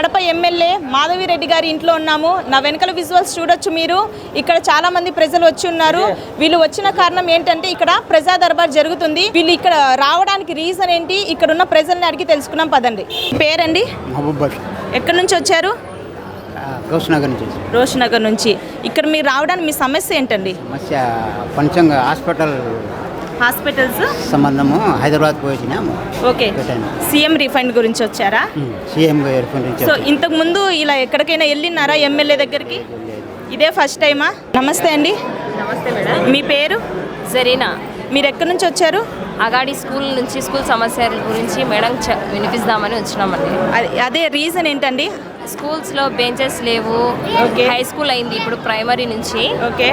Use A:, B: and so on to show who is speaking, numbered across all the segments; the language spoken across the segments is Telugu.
A: కడప ఎమ్మెల్యే మాధవిరెడ్డి గారి ఇంట్లో ఉన్నాము. నా వెనకాల విజువల్స్ చూడొచ్చు మీరు. ఇక్కడ చాలా మంది ప్రజలు వచ్చి ఉన్నారు. వీళ్ళు వచ్చిన కారణం ఏంటంటే ఇక్కడ ప్రజా దర్బార్ జరుగుతుంది. వీళ్ళు ఇక్కడ రావడానికి రీజన్ ఏంటి? ఇక్కడ ఉన్న ప్రజల్ని అడిగి తెలుసుకున్నాం. పదండి. పేరండి? ఎక్కడి నుంచి వచ్చారు?
B: గౌస్నగర్ నుంచి
A: నుంచి. ఇక్కడ మీరు రావడానికి మీ సమస్య ఏంటండి?
B: సమస్య పంచంగ హాస్పిటల్
A: హాస్పిటల్స్?
B: సంబంధము హైదరాబాద్ పోయి వచ్చినాము
A: ఓకే సీఎం రిఫండ్ గురించి వచ్చారా?
B: సీఎం నుంచి
A: సో ఇంతకు ముందు ఇలా ఎక్కడికైనా వెళ్ళినారా ఎమ్మెల్యే దగ్గరికి? ఇదే ఫస్ట్ టైమా నమస్తే అండి.
C: నమస్తే మేడం.
A: మీ పేరు?
C: జరీనా.
A: మీరు ఎక్కడి నుంచి వచ్చారు?
C: అగాడి స్కూల్ నుంచి స్కూల్ సమస్యల గురించి మేడం చ- వినిపిస్తామని వచ్చినామండి.
A: అదే- అదే రీజన్ ఏంటండి?
C: స్కూల్స్లో బెంచెస్ లేవు. హై స్కూల్ అయింది ఇప్పుడు ప్రైమరీ నుంచి.
A: Okay.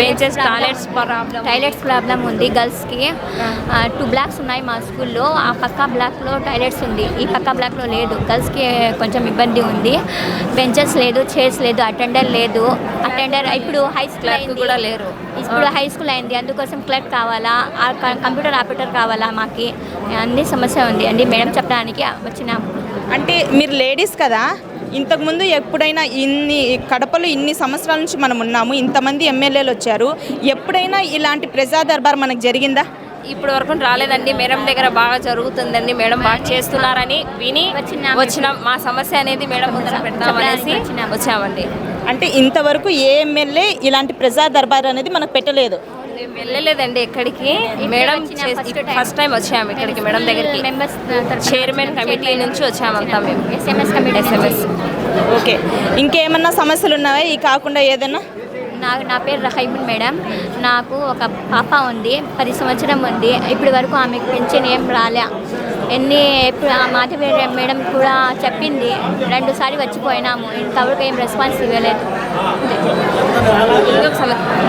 C: Benches toilets problem
D: toilets problem ఉంది గర్ల్స్కి. టూ బ్లాక్స్ ఉన్నాయి మా స్కూల్లో. ఆ పక్క బ్లాక్లో టాయిలెట్స్ ఉంది. ఈ పక్క బ్లాక్లో లేదు. గర్ల్స్కి కొంచెం ఇబ్బంది ఉంది. బెంచెస్ లేదు చైర్స్ లేదు అటెండర్ లేదు. అటెండర్ ఇప్పుడు హై స్కూల్
C: కూడా లేరు.
D: ఇప్పుడు హై స్కూల్ అయింది. అందుకోసం క్లర్క్ కావాలా? కంప్యూటర్ ఆపరేటర్ కావాలా మాకి? అన్ని సమస్య ఉంది. అండి మేడం చెప్పడానికి వచ్చినాము
A: అంటే మీరు లేడీస్ కదా? ఇంతకుముందు ఎప్పుడైనా ఇన్ని కడపలో ఇన్ని సంవత్సరాల నుంచి మనం ఉన్నాము ఇంతమంది ఎమ్మెల్యేలు వచ్చారు. ఎప్పుడైనా ఇలాంటి ప్రజా దర్బార్ మనకు జరిగిందా?
C: ఇప్పుడు వరకు రాలేదండి. మేడం దగ్గర బాగా జరుగుతుందండి. మేడం బాగా చేస్తున్నారని విని
D: వచ్చినాం.
C: వచ్చిన. మా సమస్య అనేది మేడం ముందర పెడతామనేసి. వచ్చామండి.
A: అంటే ఇంతవరకు ఏ ఎమ్మెల్యే ఇలాంటి ప్రజా దర్బార్ అనేది మనకు పెట్టలేదు.
C: వెళ్ళలేదండి ఎక్కడికి. మేడం. ఫస్ట్ టైం వచ్చాము ఇక్కడికి మేడం దగ్గరికి. చైర్మన్ కమిటీ నుంచి వచ్చామంతా మేము.
D: ఎస్ఎంఎస్ కమిటీ
C: ఎస్ఎంఎస్
A: ఓకే ఇంకేమన్నా సమస్యలు ఉన్నాయా ఈ కాకుండా ఏదైనా?
D: నా నా పేరు రహైబున్ మేడం. నాకు ఒక పాప ఉంది పది సంవత్సరం ఉంది. ఇప్పటి వరకు ఆమెకు పెన్షన్ ఏం రాలే. ఎన్ని ఇప్పుడు ఆ మాధవి మేడం కూడా చెప్పింది. రెండు సార్లు వచ్చిపోయినాము. ఇంతవరకు ఏం రెస్పాన్స్ ఇవ్వలేదు.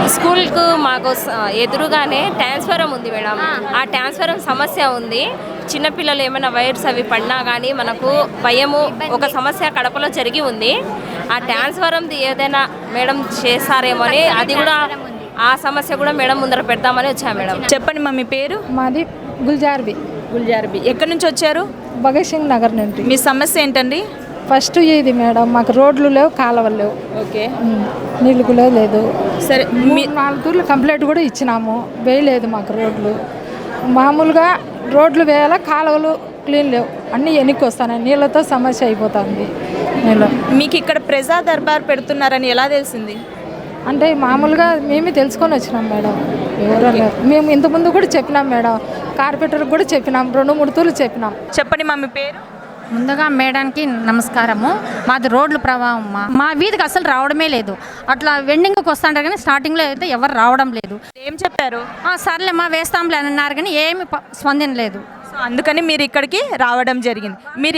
C: స్కూల్కు మాకు ఎదురుగానే ట్రాన్స్ఫరం ఉంది మేడం. ఆ. ట్రాన్స్ఫరం సమస్య ఉంది. చిన్నపిల్లలు ఏమైనా వైర్స్ అవి పడినా కానీ మనకు భయము ఒక సమస్య కడపలో జరిగి ఉంది. ఆ ట్రాన్స్ఫరంది ఏదైనా మేడం చేస్తారేమో అని అది కూడా ఆ సమస్య కూడా మేడం ముందర పెడతామని వచ్చా మేడం.
A: చెప్పండి మా మీ పేరు?
E: మాది గుల్జార్బి
A: గుల్జార్బి ఎక్కడి నుంచి వచ్చారు?
E: భగత్ సింగ్ నగర్ నుండి.
A: మీ సమస్య ఏంటండి?
E: ఫస్ట్ ఇది మేడం మాకు రోడ్లు లేవు కాలువలు లేవు.
A: ఓకే.
E: నీళ్ళు కూడా లేదు.
A: సరే మీ
E: నాలుగు తూర్లు కంప్లైంట్ కూడా ఇచ్చినాము. వేయలేదు మాకు రోడ్లు. మామూలుగా రోడ్లు వేయాలా కాలువలు క్లీన్ లేవు. అన్నీ ఎన్నికి వస్తున్నాయి. నీళ్ళతో సమస్య అయిపోతుంది.
A: మీకు ఇక్కడ ప్రజా దర్బార్ పెడుతున్నారని ఎలా తెలిసింది?
E: అంటే మామూలుగా మేమే తెలుసుకొని వచ్చినాం మేడం. ఎవరో. మేము ఇంతకుముందు కూడా చెప్పినాం మేడం. కార్పొరేటర్కి కూడా చెప్పినాం. రెండు మూడు తూర్లు చెప్పినాం.
A: చెప్పండి మా మీ పేరు?
F: ముందుగా మేడానికి నమస్కారము. మాది రోడ్లు ప్రవాహం మా. మా వీధికి అసలు రావడమే లేదు. అట్లా వెండింగ్కి వస్తుంటారు కానీ స్టార్టింగ్లో అయితే ఎవరు రావడం లేదు.
A: ఏం చెప్పారు?
F: ఆ, సర్లే మా వేస్తాంలే అని అన్నారు కానీ ఏమి స్పందన
A: సో అందుకని మీరు ఇక్కడికి రావడం జరిగింది. మీరు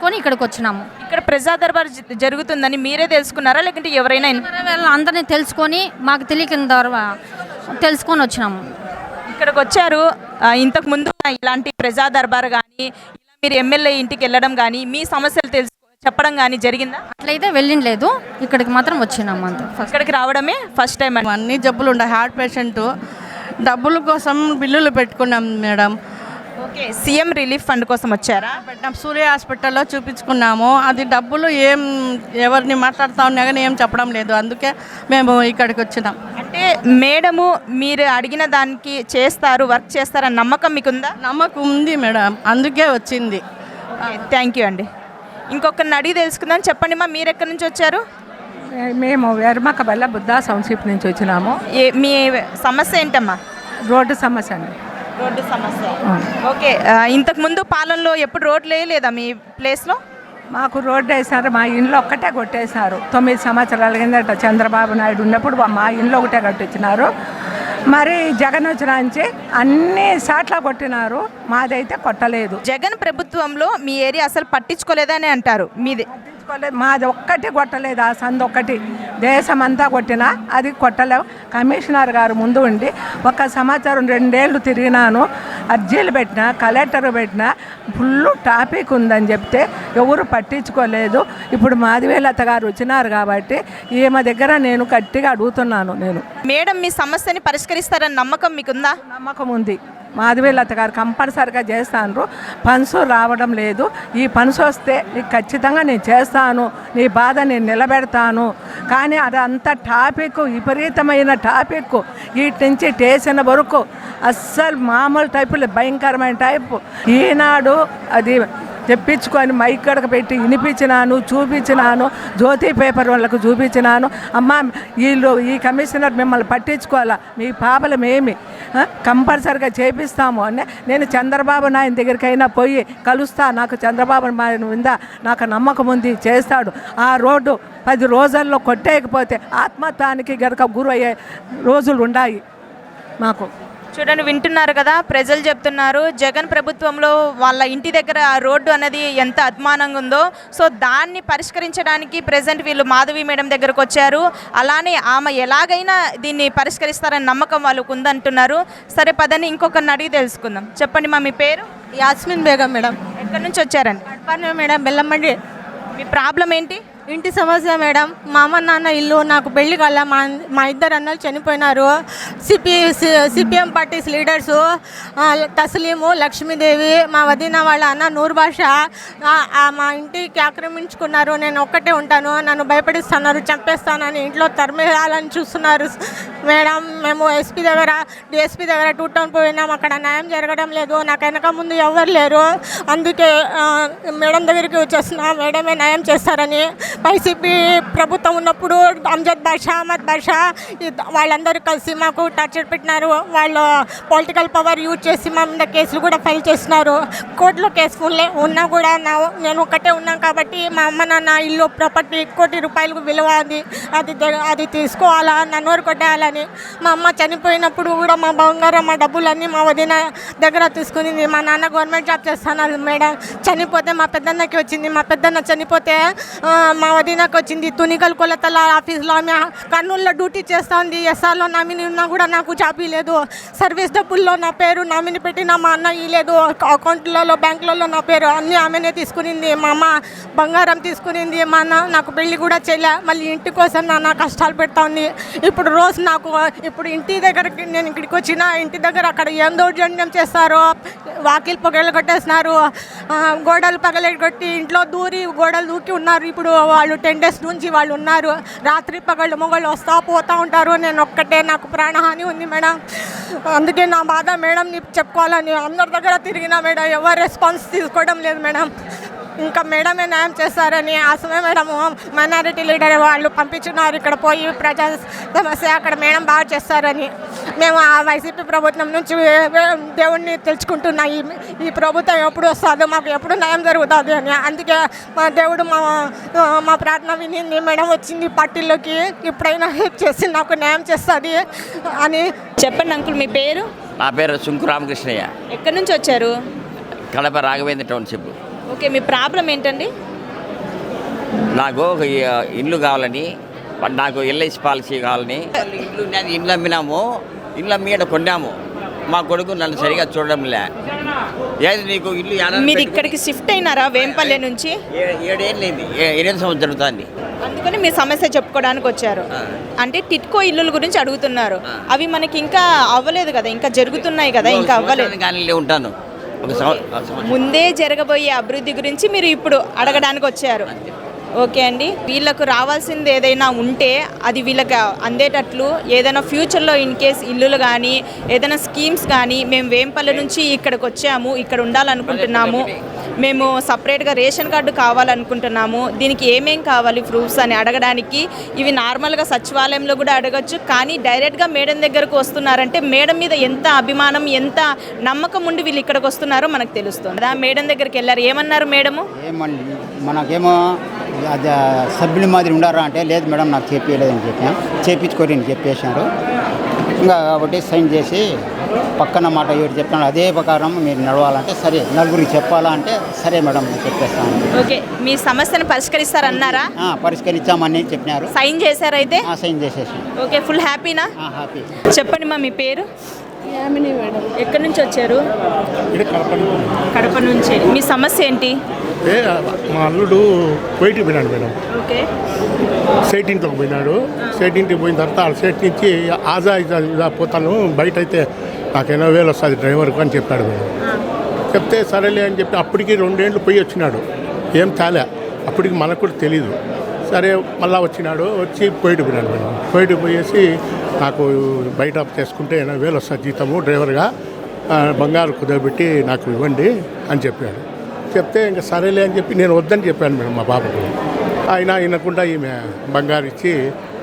F: తెలుసుకొని ఇక్కడికి వచ్చినాము.
A: ఇక్కడ ప్రజా దర్బార్ జరుగుతుందని మీరే తెలుసుకున్నారా? లేకుంటే ఎవరైనా
F: అందరినీ తెలుసుకొని మాకు తెలియని ద్వారా తెలుసుకొని వచ్చినాము.
A: ఇక్కడికి వచ్చారు. ఇంతకు ముందు ఇలాంటి ప్రజా దర్బార్ కానీ ఇలా మీరు ఎమ్మెల్యే ఇంటికి వెళ్ళడం కానీ మీ సమస్యలు తెలుసు చెప్పడం కానీ జరిగిందా?
F: అట్లయితే వెళ్ళింలేదు ఇక్కడికి మాత్రం వచ్చినాము అంతే. ఫస్ట్
A: ఇక్కడికి రావడమే ఫస్ట్ టైం
G: అన్ని జబ్బులు ఉన్నాయి హార్ట్ పేషెంట్. డబ్బుల కోసం బిల్లులు పెట్టుకున్నాం madam.
A: Okay CM relief fund కోసం వచ్చారా?
G: పెట్టినాం సూర్య హాస్పిటల్లో చూపించుకున్నాము. అది డబ్బులు ఏం ఎవరిని మాట్లాడుతా ఉన్నా కానీ ఏం చెప్పడం లేదు. అందుకే మేము ఇక్కడికి వచ్చినాం.
A: అంటే మేడము మీరు అడిగిన దానికి చేస్తారు వర్క్ చేస్తారని నమ్మకం మీకుందా?
G: నమ్మకం ఉంది మేడం. అందుకే వచ్చింది.
A: థ్యాంక్ యూ అండి. ఇంకొకరిని అడిగి తెలుసుకుందాం. చెప్పండి మా మీరు ఎక్కడి నుంచి వచ్చారు?
H: మేము వెర్మకబల్ల బుద్ధా సౌన్షిప్ నుంచి వచ్చినాము.
A: ఏ మీ సమస్య ఏంటమ్మా?
H: రోడ్డు సమస్య అండి.
A: రోడ్డు సమస్య. ఓకే ఆ, ఇంతకు ముందు పాలనలో ఎప్పుడు రోడ్లు వేయలేదా మీ ప్లేస్లో?
H: మాకు రోడ్డు వేసారు మా ఇంట్లో ఒక్కటే కొట్టేశారు. తొమ్మిది సంవత్సరాల కిందట చంద్రబాబు నాయుడు ఉన్నప్పుడు మా ఇంట్లో ఒకటే కట్టించినారు. మరి జగన్ వచ్చిన నుంచి అన్ని సాట్ల కొట్టినారు మాదైతే కొట్టలేదు.
A: జగన్ ప్రభుత్వంలో మీ ఏరియా అసలు పట్టించుకోలేదని అంటారు. మీది
H: పట్టించుకోలేదు. మాది ఒక్కటి కొట్టలేదు ఆ సందు ఒక్కటి. దేశం అంతా కొట్టినా అది కొట్టలేవు. కమిషనర్ గారు ముందు ఉండి ఒక సంవత్సరం రెండేళ్ళు తిరిగినాను. అర్జీలు పెట్టినా కలెక్టర్ పెట్టినా ఫుల్ టాపిక్ ఉందని చెప్తే ఎవరు పట్టించుకోలేదు. ఇప్పుడు మాదివేలత గారు వచ్చినారు కాబట్టి ఈమె దగ్గర నేను గట్టిగా అడుగుతున్నాను నేను.
A: మేడం మీ సమస్యని పరిష్కరిస్తారని నమ్మకం మీకుందా?
H: నమ్మకం ఉంది. మాధవీలత గారు కంపల్సరిగా చేస్తాను పన్సు రావడం లేదు. ఈ పన్సు వస్తే నీకు ఖచ్చితంగా నేను చేస్తాను. నీ బాధ నేను నిలబెడతాను. కానీ అది అంత టాపిక్ విపరీతమైన టాపిక్. వీటి నుంచి టేసిన వరకు అస్సలు మామూలు టైపులు భయంకరమైన టైపు. ఈనాడు అది తెప్పించుకొని మైక్ కడక పెట్టి వినిపించినాను చూపించినాను జ్యోతి పేపర్ వాళ్ళకు చూపించినాను. అమ్మ వీళ్ళు ఈ కమిషనర్ మిమ్మల్ని పట్టించుకోవాలా? మీ పాపలం ఏమి? కంపల్సరిగా చేపిస్తాము అని నేను చంద్రబాబు నాయన దగ్గరికైనా పోయి కలుస్తా. నాకు చంద్రబాబు నాయన ఉందా నాకు నమ్మకం ఉంది చేస్తాడు. ఆ రోడ్డు పది రోజుల్లో కొట్టేయకపోతే ఆత్మహత్యానికి గనక గురయ్యే రోజులు ఉన్నాయి మాకు.
A: చూడండి వింటున్నారు కదా ప్రజలు చెప్తున్నారు జగన్ ప్రభుత్వంలో వాళ్ళ ఇంటి దగ్గర ఆ రోడ్డు అనేది ఎంత అద్మానంగా ఉందో. సో దాన్ని పరిష్కరించడానికి ప్రజెంట్ వీళ్ళు మాధవి మేడం దగ్గరకు వచ్చారు. అలానే ఆమె ఎలాగైనా దీన్ని పరిష్కరిస్తారని నమ్మకం వాళ్ళకు ఉందంటున్నారు. సరే పదని ఇంకొకరిని అడిగి తెలుసుకుందాం. చెప్పండి మా మీ పేరు?
I: యాస్మిన్ బేగం మేడం.
A: ఎక్కడి నుంచి వచ్చారండి?
I: మేడం బెల్లమండి.
A: మీ ప్రాబ్లం ఏంటి?
I: ఇంటి సమస్య మేడం. మా అమ్మ నాన్న ఇల్లు నాకు పెళ్ళి కల్లా మా మా ఇద్దరు అన్నలు చనిపోయినారు. CP CPM parties leaders Taslim Lakshmidevi మా వదిన వాళ్ళ అన్న నూరు భాష మా ఇంటికి ఆక్రమించుకున్నారు. నేను ఒక్కటే ఉంటాను. నన్ను భయపడిస్తున్నారు చంపేస్తానని ఇంట్లో తరిమేయాలని చూస్తున్నారు. మేడం మేము ఎస్పీ దగ్గర డిఎస్పీ దగ్గర టూ టౌన్ పోయినాం అక్కడ న్యాయం జరగడం లేదు. నాకు వెనక ముందు ఎవరు లేరు. అందుకే మేడం దగ్గరికి వచ్చేస్తున్నా. మేడమే న్యాయం చేస్తారని వైసీపీ ప్రభుత్వం ఉన్నప్పుడు అంజద్ బాషా అహ్మద్ బాషా వాళ్ళందరూ కలిసి మాకు టార్చర్ పెట్టినారు. వాళ్ళు పొలిటికల్ పవర్ యూజ్ చేసి మా మీద కేసులు కూడా ఫైల్ చేస్తున్నారు కోర్టులో కేసు ఉన్నా కూడా నా నేను ఒకటే ఉన్నాను కాబట్టి మా అమ్మ నాన్న ఇల్లు ప్రాపర్టీ కోటి రూపాయలకు విలువ అది అది అది తీసుకోవాలా నన్ను వరకు కొట్టేయాలని. మా అమ్మ చనిపోయినప్పుడు కూడా మా బంగారం మా డబ్బులన్నీ మా వదిన దగ్గర తీసుకునింది మా నాన్న గవర్నమెంట్ జాబ్ చేస్తాను మేడం. చనిపోతే మా పెద్దన్నకి వచ్చింది. మా పెద్దన్న చనిపోతే మా వదినకు వచ్చింది. తునికల్ కొలతల ఆఫీస్లో ఆమె కర్నూలులో డ్యూటీ చేస్తూ ఉంది ఎస్ఆర్లో నామిని ఉన్నా కూడా నాకు జాబ్ ఇవ్వలేదు సర్వీస్ డబ్బుల్లో నా పేరు నామిని పెట్టిన మా అన్న ఇలేదు అకౌంట్లలో బ్యాంకులలో నా పేరు అన్నీ ఆమెనే తీసుకునింది. మా అమ్మ బంగారం తీసుకునింది. మా అన్న నాకు పెళ్ళి కూడా చేయలే. మళ్ళీ ఇంటి కోసం నాన్న కష్టాలు పెడతా ఉంది ఇప్పుడు రోజు నాకు ఇప్పుడు ఇంటి దగ్గరకి నేను ఇక్కడికి వచ్చిన ఇంటి దగ్గర అక్కడ ఏం దౌర్జన్యం చేస్తారో వాకిలు పగలు కొట్టేస్తున్నారు. గోడలు పగలగొట్టి ఇంట్లో దూరి గోడలు దూకి ఉన్నారు. ఇప్పుడు వాళ్ళు టెన్ డేస్ నుంచి వాళ్ళు ఉన్నారు. రాత్రి పగళ్ళు మొగలు వస్తా పోతూ ఉంటారు. నేను ఒక్కటే నాకు ప్రాణహాని ఉంది మేడం. అందుకే నా బాధ మేడం చెప్పుకోవాలని అందరి దగ్గర తిరిగినా మేడం. ఎవరు రెస్పాన్స్ తీసుకోవడం లేదు మేడం. ఇంకా మేడమే న్యాయం చేస్తారని ఆసమే మేడం మైనారిటీ లీడర్ వాళ్ళు పంపించున్నారు. ఇక్కడ పోయి ప్రజా సమస్య అక్కడ మేడం బాగా చేస్తారని మేము ఆ వైసీపీ ప్రభుత్వం నుంచి దేవుణ్ణి తెలుసుకుంటున్నా. ఈ ఈ ప్రభుత్వం ఎప్పుడు వస్తుందో మాకు ఎప్పుడు న్యాయం జరుగుతుంది అని. అందుకే మా దేవుడు మా మా ప్రార్థన వినింది. మేడం వచ్చింది పార్టీలోకి ఇప్పుడైనా హెల్ప్ చేసి నాకు న్యాయం చేస్తుంది అని.
A: చెప్పండి అంకుల్ మీ పేరు?
J: నా పేరు సుంకు రామకృష్ణయ్య.
A: ఎక్కడి నుంచి వచ్చారు?
J: కడప రాఘవేంద్ర టౌన్షిప్.
A: ఓకే మీ ప్రాబ్లం ఏంటండి?
J: నాకు ఒక ఇల్లు కావాలని నాకు ఎల్ఐసి పాలసీ కావాలని. ఇల్లు ఉన్నది ఇల్లు అమ్మినాము ఇల్లు అమ్మి ఈడ కొన్నాము. మా కొడుకు నన్ను సరిగా చూడడం లే ఏది నీకు ఇల్లు
A: మీరు ఇక్కడికి షిఫ్ట్ అయినారా వేంపల్లె నుంచి?
J: ఏడేళ్ళు ఎనిమిది సంవత్సరం జరుగుతుంది
A: అందుకని మీ సమస్య చెప్పుకోవడానికి వచ్చారు. అంటే టిట్కో ఇల్లుల గురించి అడుగుతున్నారు. అవి మనకి ఇంకా అవ్వలేదు కదా ఇంకా జరుగుతున్నాయి కదా ఇంకా అవ్వలేదు.
J: కానీ ఉంటాను.
A: ముందే జరగబోయే అభివృద్ధి గురించి మీరు ఇప్పుడు అడగడానికి వచ్చారు. ఓకే అండి. వీళ్ళకు రావాల్సింది ఏదైనా ఉంటే అది వీళ్ళకి అందేటట్లు ఏదైనా ఫ్యూచర్లో ఇన్ కేస్ ఇల్లులు కానీ ఏదైనా స్కీమ్స్ కానీ మేము వేంపల్లి నుంచి ఇక్కడికి వచ్చాము ఇక్కడ ఉండాలనుకుంటున్నాము. మేము సపరేట్గా రేషన్ కార్డు కావాలనుకుంటున్నాము. దీనికి ఏమేం కావాలి ప్రూఫ్స్ అని అడగడానికి ఇవి నార్మల్గా సచివాలయంలో కూడా అడగచ్చు. కానీ డైరెక్ట్గా మేడం దగ్గరకు వస్తున్నారంటే మేడం మీద ఎంత అభిమానం ఎంత నమ్మకం ఉండి వీళ్ళు ఇక్కడికి వస్తున్నారో మనకు తెలుస్తుంది. మేడం దగ్గరికి వెళ్ళారు. ఏమన్నారు మేడము?
B: ఏమండి మనకేమో అది మాదిరి ఉండారా అంటే లేదు మేడం నాకు చెప్పలేదని చెప్పాను చేపించుకోరని చెప్పేశారు. ఇంకా కాబట్టి సైన్ చేసి పక్కన మాట ఎవరు చెప్తాను అదే ప్రకారం మీరు నడవాలంటే సరే నలుగురికి చెప్పాలా అంటే సరే మేడం నేను చెప్పేస్తాను.
A: ఓకే మీ సమస్యను పరిష్కరిస్తారన్నారా?
B: ఆ, పరిష్కరించామని చెప్పినారు.
A: సైన్ చేశారైతే?
B: ఆ, సైన్ చేసేసాను
A: ఓకే ఫుల్ హ్యాపీనా?
B: హ్యాపీ.
A: చెప్పండి మా మీ పేరు? ఎక్కడి నుంచి వచ్చారు? కడప నుంచి. మీ సమస్య ఏంటి?
K: ఏ, మా అల్లుడు బయటికి పోయినాడు మేడం.
A: ఓకే.
K: సేట్ ఇంట్లోకి పోయినాడు. సేట్ ఇంటికి పోయిన తర్వాత ఆ సేట్ నుంచి ఆజా ఇజా ఇలా పోతాను బయట అయితే నాకు ఎనభై వేలు వస్తుంది డ్రైవర్కు అని చెప్పాడు మేడం. చెప్తే సరేలే అని చెప్పి అప్పటికి రెండేళ్ళు పోయి వచ్చినాడు. ఏం తాలే. అప్పటికి మనకు కూడా తెలీదు. సరే మళ్ళీ వచ్చినాడు వచ్చి పోయిటి పోయినాడు మేడం. పోయిటి పోయేసి నాకు బయట చేసుకుంటే ఎనభై వేలు వస్తుంది జీతము డ్రైవర్గా బంగారు కుదరబెట్టి నాకు ఇవ్వండి అని చెప్పాడు. చెప్తే ఇంకా సరేలే అని చెప్పి నేను వద్దని చెప్పాను మేడం మా బాబుకు. ఆయన వినకుండా ఈమె బంగారు ఇచ్చి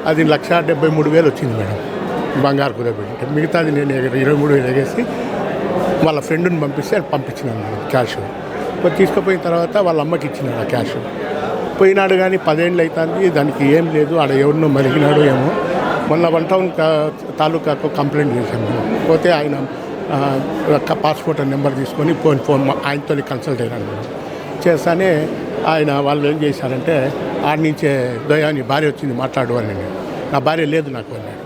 K: అది లక్ష డెబ్బై మూడు వేలు వచ్చింది మేడం. బంగారు కుదరబెట్టి. మిగతాది నేను ఇరవై మూడు వేలు ఎగేసి వాళ్ళ ఫ్రెండ్ని పంపిస్తే పంపించినాను మేడం క్యాష్. తీసుకుపోయిన తర్వాత వాళ్ళ అమ్మకి ఇచ్చినాను ఆ క్యాష్. పోయినాడు కానీ పదేళ్ళు అవుతుంది దానికి ఏం లేదు ఆడ ఎవరినో మరిగినాడు ఏమో. మొన్న వన్ టౌన్ తాలూకాకు కంప్లైంట్ చేశాము పోతే ఆయన పాస్పోర్ట్ నెంబర్ తీసుకొని ఫోన్ ఫోన్ మా- ఆయనతో కన్సల్ట్ అయినాడు చేస్తానే ఆయన వాళ్ళు ఏం చేశారంటే ఆడి నుంచే దయాని భార్య వచ్చింది మాట్లాడు అని నా భార్య లేదు నాకు అన్నాడు.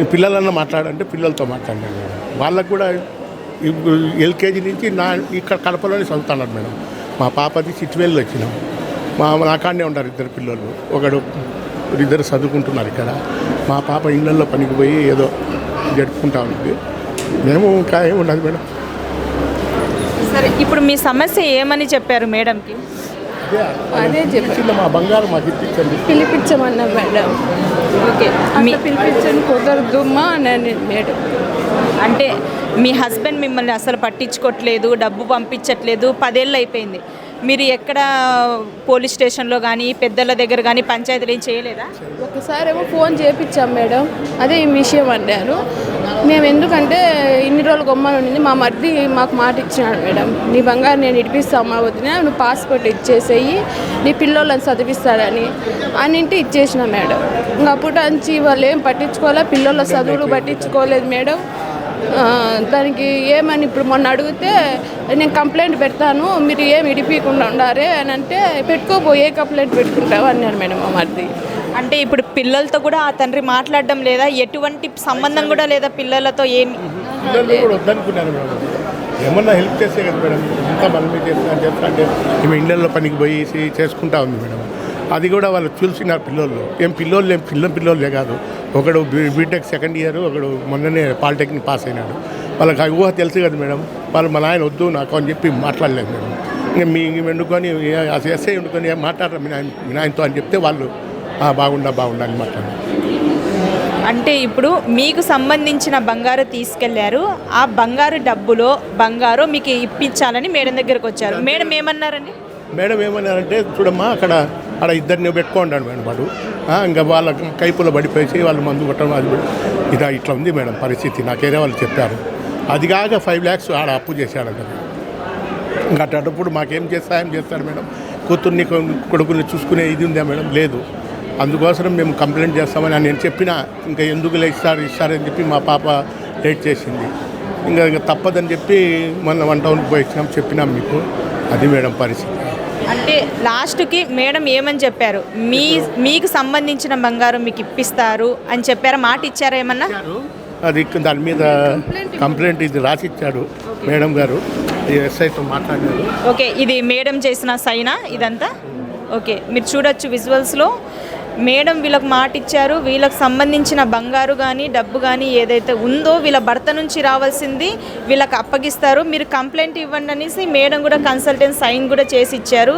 K: ఈ పిల్లలన్నా మాట్లాడంటే పిల్లలతో మాట్లాడినాను వాళ్ళకు కూడా ఎల్కేజీ నుంచి నా ఇక్కడ కడపలోనే చదువుతున్నాడు మేడం. మా పాపది సిచ్యువేల్లో వచ్చినాం. మా నాకాడనే ఉంటారు ఇద్దరు పిల్లలు. ఒకడు ఇద్దరు చదువుకుంటున్నారు ఇక్కడ. మా పాప ఇళ్ళల్లో పనికి పోయి ఏదో జరుపుకుంటా ఉంది. మేము ఇంకా ఏముండదు మేడం.
A: సరే ఇప్పుడు మీ సమస్య ఏమని చెప్పారు మేడంకి?
K: అదే మా బంగారం మాకు ఇప్పించండి.
L: పిలిపించమన్నా మేడం.
A: ఓకే. మీ
L: అట్లా పిలిపించని కుదరదుమ్మా అని మేడం.
A: అంటే మీ హస్బెండ్ మిమ్మల్ని అసలు పట్టించుకోవట్లేదు డబ్బు పంపించట్లేదు పదేళ్ళు అయిపోయింది. మీరు ఎక్కడ పోలీస్ స్టేషన్లో కానీ పెద్దల దగ్గర కానీ పంచాయతీలు ఏం చేయలేదా?
L: ఒకసారి ఏమో ఫోన్ చేయించాం మేడం. అదే ఈ విషయం అన్నారు మేము ఎందుకంటే ఇన్ని రోజులు గొమ్మలు ఉండింది. మా మరిది మాకు మాట ఇచ్చినాడు మేడం. నీ బంగారు నేను ఇడిపిస్తామా వదిన నువ్వు పాస్పోర్ట్ ఇచ్చేసేయి. నీ పిల్లోళ్ళని చదివిస్తాడని. అన్నింటి ఇచ్చేసిన మేడం. ఇంకా అప్పుడు నుంచి వాళ్ళు ఏం పట్టించుకోలే పిల్లల చదువులు పట్టించుకోలేదు మేడం. దానికి ఏమని ఇప్పుడు మొన్న అడిగితే నేను కంప్లైంట్ పెడతాను మీరు ఏం ఇడిపించకుండా ఉండారే అని అంటే పెట్టుకోబోయే కంప్లైంట్ పెట్టుకుంటావు? అన్నారు మేడం మా మరిది.
A: అంటే ఇప్పుడు పిల్లలతో కూడా ఆ తండ్రి మాట్లాడడం లేదా? ఎటువంటి సంబంధం కూడా లేదా పిల్లలతో ఏమి?
K: పిల్లలు కూడా వద్దనుకున్నాను మేడం. ఏమన్నా హెల్ప్ చేస్తే కదా మేడం. ఇంత మన మీద చేస్తా చేస్తా అంటే ఈమె ఇళ్ళల్లో పనికి పోయి చేసుకుంటా ఉంది మేడం. అది కూడా వాళ్ళు చూసినారు పిల్లోళ్ళు. ఏం పిల్లోళ్ళు ఏం పిల్ల పిల్లోళ్ళే కాదు. ఒకడు బీ- బీటెక్ సెకండ్ ఇయర్ ఒకడు మొన్ననే పాలిటెక్నిక్ పాస్ అయినాడు. వాళ్ళకి ఆ ఊహ తెలుసు కదా మేడం. వాళ్ళు మా నాయన వద్దు నాకు అని చెప్పి మాట్లాడలేదు మేడం. ఇంకా మీ వండుకొని ఎస్ఐ వండుకొని ఏం మాట్లాడరు మీ నాయన మీ నాయనతో అని చెప్తే వాళ్ళు "ఆ, బాగుండా బాగుండా అని మాట్లాడారు.
A: అంటే ఇప్పుడు మీకు సంబంధించిన బంగారు తీసుకెళ్ళారు. ఆ బంగారు డబ్బులో బంగారు మీకు ఇప్పించాలని మేడం దగ్గరకు వచ్చారు మేడం ఏమన్నారండి?
K: మేడం ఏమన్నారంటే చూడమ్మా అక్కడ అక్కడ ఇద్దరిని పెట్టుకోండి మేడం వాడు ఇంకా వాళ్ళ కైపులో పడిపోయి వాళ్ళు మందు కొట్టడం అది ఇదా ఇట్లా ఉంది మేడం పరిస్థితి. నాకేదే వాళ్ళు చెప్పారు. అది కాక ఫైవ్ ల్యాక్స్ ఆడ అప్పు చేశాడు కదా ఇంకా అట్టప్పుడు మాకేం చేస్తాయని చేస్తాడు మేడం? కూతుర్ని కొడుకుని చూసుకునే ఇది ఉందా మేడం? లేదు. అందుకోసం మేము కంప్లైంట్ చేస్తామని నేను చెప్పినా ఇంకా ఎందుకు ఇస్తారు ఇస్తారని చెప్పి మా పాప లేట్ చేసింది. ఇంకా ఇంకా తప్పదని చెప్పి మొన్న వన్ టౌన్కి పోయి ఇచ్చినాం చెప్పినాం మీకు. అది మేడం పరిస్థితి.
A: అంటే లాస్ట్కి మేడం ఏమని చెప్పారు? మీ మీకు సంబంధించిన బంగారం మీకు ఇప్పిస్తారు అని చెప్పారా? మాట ఇచ్చారా ఏమన్నా?
K: అది దాని మీద కంప్లైంట్ ఇది రాసిచ్చాడు మేడం గారు. ఈ ఎస్ఐతో మాట్లాడారు
A: ఓకే ఇది మేడం చేసిన సైనా ఇదంతా? ఓకే మీరు చూడొచ్చు విజువల్స్లో. మేడం వీళ్ళకి మాట ఇచ్చారు వీళ్ళకి సంబంధించిన బంగారు కానీ డబ్బు కానీ ఏదైతే ఉందో వీళ్ళ భర్త నుంచి రావాల్సింది వీళ్ళకి అప్పగిస్తారు. మీరు కంప్లైంట్ ఇవ్వండి అనేసి మేడం కూడా కన్సల్టెంట్ సైన్ కూడా చేసి ఇచ్చారు.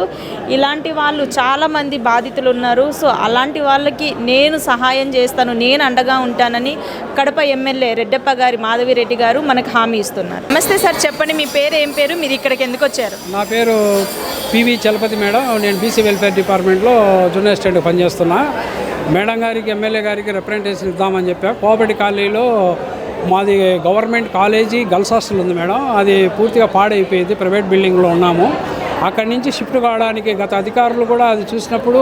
A: ఇలాంటి వాళ్ళు చాలామంది బాధితులు ఉన్నారు. సో అలాంటి వాళ్ళకి నేను సహాయం చేస్తాను నేను అండగా ఉంటానని కడప ఎమ్మెల్యే రెడ్డప్ప గారి మాధవిరెడ్డి గారు మనకు హామీ ఇస్తున్నారు. నమస్తే సార్ చెప్పండి మీ పేరు ఏం పేరు? మీరు ఇక్కడికి ఎందుకు వచ్చారు?
M: నా పేరు పివి చలపతి మేడం. నేను బీసీ వెల్ఫేర్ డిపార్ట్మెంట్లో జూనియర్ స్టేట్ పనిచేస్తున్నా. మేడం గారికి ఎమ్మెల్యే గారికి రిప్రజెంటేషన్ ఇద్దామని చెప్పా. కోపటి కాలనీలో మాది గవర్నమెంట్ కాలేజీ గర్ల్స్ హాస్టల్ ఉంది మేడం. అది పూర్తిగా పాడైపోయింది. ప్రైవేట్ బిల్డింగ్లో ఉన్నాము. అక్కడి నుంచి షిఫ్ట్ కావడానికి గత అధికారులు కూడా అది చూసినప్పుడు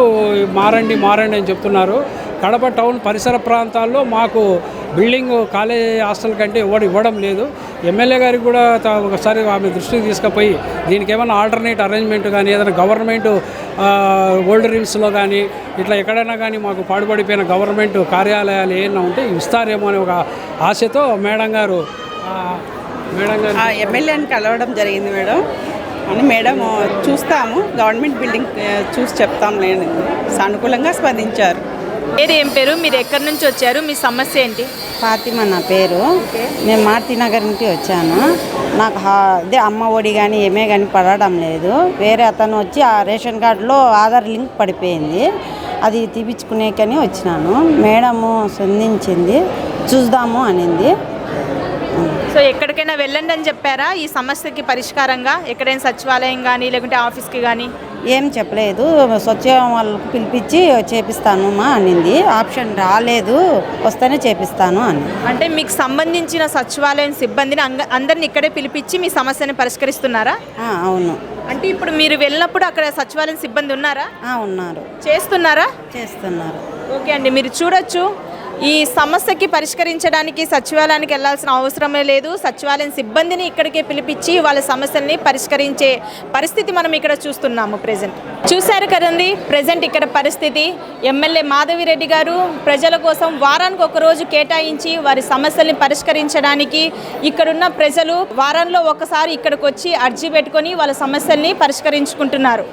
M: మారండి మారండి అని చెప్తున్నారు. కడప టౌన్ పరిసర ప్రాంతాల్లో మాకు బిల్డింగ్ కాలేజ్ హాస్టల్ కంటే ఇవ్వడం ఇవ్వడం లేదు. ఎమ్మెల్యే గారికి కూడా ఒకసారి ఆమె దృష్టికి తీసుకుపోయి దీనికి ఏమైనా ఆల్టర్నేట్ అరేంజ్మెంట్ కానీ ఏదైనా గవర్నమెంట్ ఓల్డ్ రీమ్స్లో కానీ ఇట్లా ఎక్కడైనా కానీ మాకు పాడుపడిపోయిన గవర్నమెంట్ కార్యాలయాలు ఏమైనా ఉంటే ఇస్తారేమో అనే ఒక ఆశతో మేడం గారు మేడం గారు
N: ఎమ్మెల్యేని కలవడం జరిగింది మేడం. అని మేడం చూస్తాము. గవర్నమెంట్ బిల్డింగ్ చూసి చెప్తాం నేను సానుకూలంగా స్పందించారు.
A: పేరు ఏం పేరు? మీరు ఎక్కడి నుంచి వచ్చారు? మీ సమస్య ఏంటి?
N: ఫాతిమా నా పేరు. నేను మారుతి నగర్ నుంచి వచ్చాను. నాకు అదే అమ్మ ఒడి కానీ ఏమే కానీ పడడం లేదు. వేరే అతను వచ్చి ఆ రేషన్ కార్డులో ఆధార్ లింక్ పడిపోయింది. అది తీపించుకునేకని వచ్చినాను. మేడము సంధించింది. చూద్దాము అనింది.
A: సో ఎక్కడికైనా వెళ్ళండి అని చెప్పారా? ఈ సమస్యకి పరిష్కారంగా? ఎక్కడైనా సచివాలయం కానీ లేకుంటే ఆఫీస్కి కానీ
N: ఏం చెప్పలేదు. స్వచ్ఛం వాళ్ళకు పిలిపించి చేపిస్తాను మా అనింది. ఆప్షన్ రాలేదు. వస్తేనే చేపిస్తాను అని
A: అంటే మీకు సంబంధించిన సచివాలయం సిబ్బందిని అంగ- అందరిని ఇక్కడే పిలిపించి మీ సమస్యని పరిష్కరిస్తున్నారా?
N: ఆ, అవును.
A: అంటే ఇప్పుడు మీరు వెళ్ళినప్పుడు అక్కడ సచివాలయం సిబ్బంది ఉన్నారా?
N: ఆ, ఉన్నారు.
A: చేస్తున్నారా?
N: చేస్తున్నారు.
A: ఓకే అండి. మీరు చూడొచ్చు. ఈ సమస్యకి పరిష్కరించడానికి సచివాలయానికి వెళ్ళాల్సిన అవసరమే లేదు. సచివాలయం సిబ్బందిని ఇక్కడికే పిలిపించి వాళ్ళ సమస్యల్ని పరిష్కరించే పరిస్థితి మనం ఇక్కడ చూస్తున్నాము ప్రజెంట్ చూశారు కదండి ప్రజెంట్ ఇక్కడ పరిస్థితి. ఎమ్మెల్యే మాధవిరెడ్డి గారు ప్రజల కోసం వారానికి ఒక రోజు కేటాయించి వారి సమస్యల్ని పరిష్కరించడానికి ఇక్కడున్న ప్రజలు వారంలో ఒకసారి ఇక్కడికి వచ్చి అర్జీ పెట్టుకొని వాళ్ళ సమస్యల్ని పరిష్కరించుకుంటున్నారు.